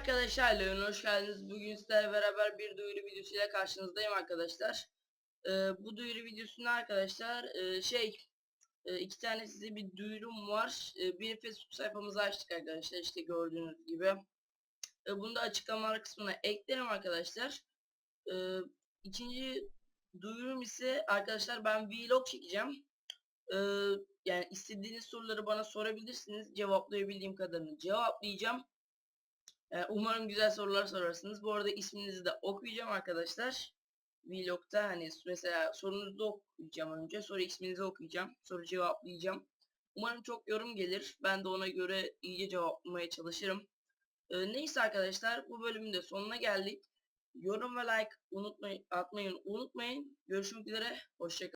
Arkadaşlar Leon hoş geldiniz. Bugün sizlerle beraber bir duyuru videosuyla karşınızdayım arkadaşlar. Ee, bu duyuru videosunda arkadaşlar e, şey e, iki tane size bir duyurum var. E, bir Facebook sayfamızı açtık arkadaşlar işte gördüğünüz gibi. E, bunu da açıklamalar kısmına eklerim arkadaşlar. E, ikinci duyurum ise arkadaşlar ben vlog çekeceğim. E, yani istediğiniz soruları bana sorabilirsiniz. Cevaplayabildiğim kadarını cevaplayacağım. Ee, Umarım güzel sorular sorarsınız. Bu arada isminizi de okuyacağım arkadaşlar. Vlog'da hani mesela sorunuzu da okuyacağım önce. Sonra isminizi okuyacağım. Soru cevaplayacağım. Umarım çok yorum gelir. Ben de ona göre iyice cevaplamaya çalışırım. Ee, neyse arkadaşlar bu bölümün de sonuna geldik. Yorum ve like unutmayın, atmayı unutmayın. Görüşmek üzere. Hoşçakalın.